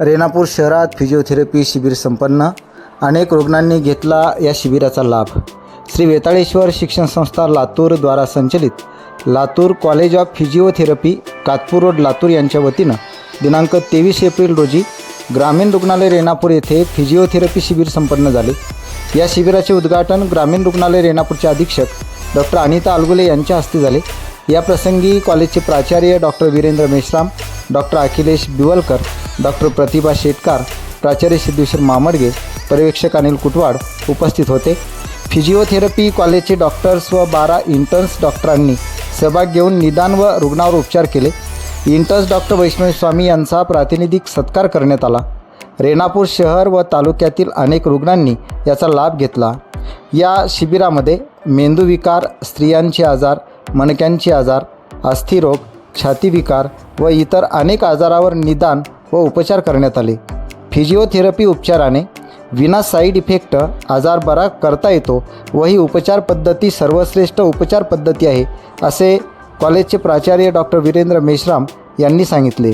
रेणापूर शहरात फिजिओथेरपी शिबिर संपन्न. अनेक रुग्णांनी घेतला या शिबिराचा लाभ. श्री वेताळेश्वर शिक्षण संस्था लातूरद्वारा संचलित Latur college of physiotherapy Katpur road Latur यांच्या वतीनं दिनांक तेवीस एप्रिल रोजी ग्रामीण रुग्णालय रेणापूर येथे फिजिओथेरपी शिबिर संपन्न झाले. या शिबिराचे उद्घाटन ग्रामीण रुग्णालय रेणापूरचे अधीक्षक डॉक्टर अनिता अलगुले यांच्या हस्ते झाले. या प्रसंगी कॉलेजचे प्राचार्य doctor Virendra Meshram doctor Akhilesh Biwalkar doctor Pratibha Shetkar प्राचार्य सिद्धेश्वर मामडगे पर्यवेक्षक अनिल कुटवाड उपस्थित होते. फिजिओथेरपी कॉलेजचे डॉक्टर्स व बारा इंटर्न्स डॉक्टरांनी सहभाग घेऊन निदान व रुग्णावर उपचार केले. इंटर्न्स डॉक्टर वैष्णवी स्वामी यांचा प्रातिनिधिक सत्कार करण्यात आला. रेणापूर शहर व तालुक्यातील अनेक रुग्णांनी याचा लाभ घेतला. या शिबिरामध्ये मेंदूविकार स्त्रियांचे आजार मणक्यांचे आजार अस्थिरोग छातीविकार व इतर अनेक आजारावर निदान व उपचार करण्यात आले. फिजिओथेरपी उपचाराने विना साईड इफेक्ट आजार बरा करता येतो व ही उपचार पद्धती सर्वश्रेष्ठ उपचार पद्धती आहे असे कॉलेजचे प्राचार्य डॉक्टर वीरेंद्र मेश्राम यांनी सांगितले.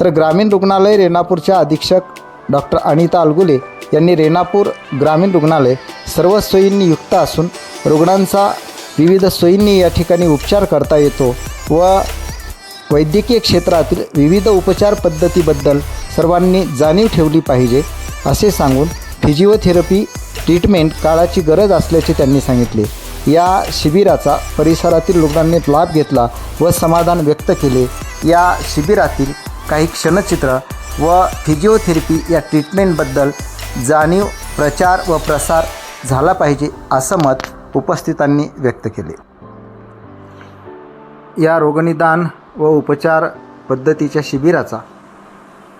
तर ग्रामीण रुग्णालय रेणापूरच्या अधीक्षक डॉक्टर अनिता अलगुले यांनी रेणापूर ग्रामीण रुग्णालय सर्व सोयींनी युक्त असून रुग्णांचा विविध सोयींनी या ठिकाणी उपचार करता येतो व वैद्यकीय क्षेत्रातील विविध उपचार पद्धतीबद्दल सर्वांनी जाणीव ठेवली पाहिजे असे सांगून फिजिओथेरपी ट्रीटमेंट काळाची गरज असल्याचे त्यांनी सांगितले. या शिबिराचा परिसरातील रुग्णांनी लाभ घेतला व समाधान व्यक्त केले. या शिबिरातील काही क्षणचित्र व फिजिओथेरपी या ट्रीटमेंटबद्दल जाणीव प्रचार व प्रसार झाला पाहिजे असं मत उपस्थितांनी व्यक्त केले. या रोगनिदान व उपचार पद्धतीच्या शिबिराचा.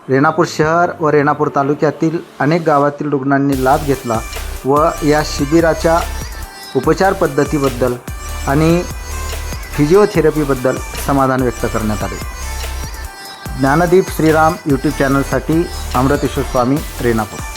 रेणापूर शहर व रेणापूर तालुक्यातील अनेक गावातील रुग्णांनी लाभ घेतला व या शिबिराच्या उपचार पद्धतीबद्दल आणि फिजिओथेरपीबद्दल समाधान व्यक्त करण्यात आले. ज्ञानदीप श्रीराम यूट्यूब चॅनलसाठी अमृतेश्वर स्वामी रेणापूर.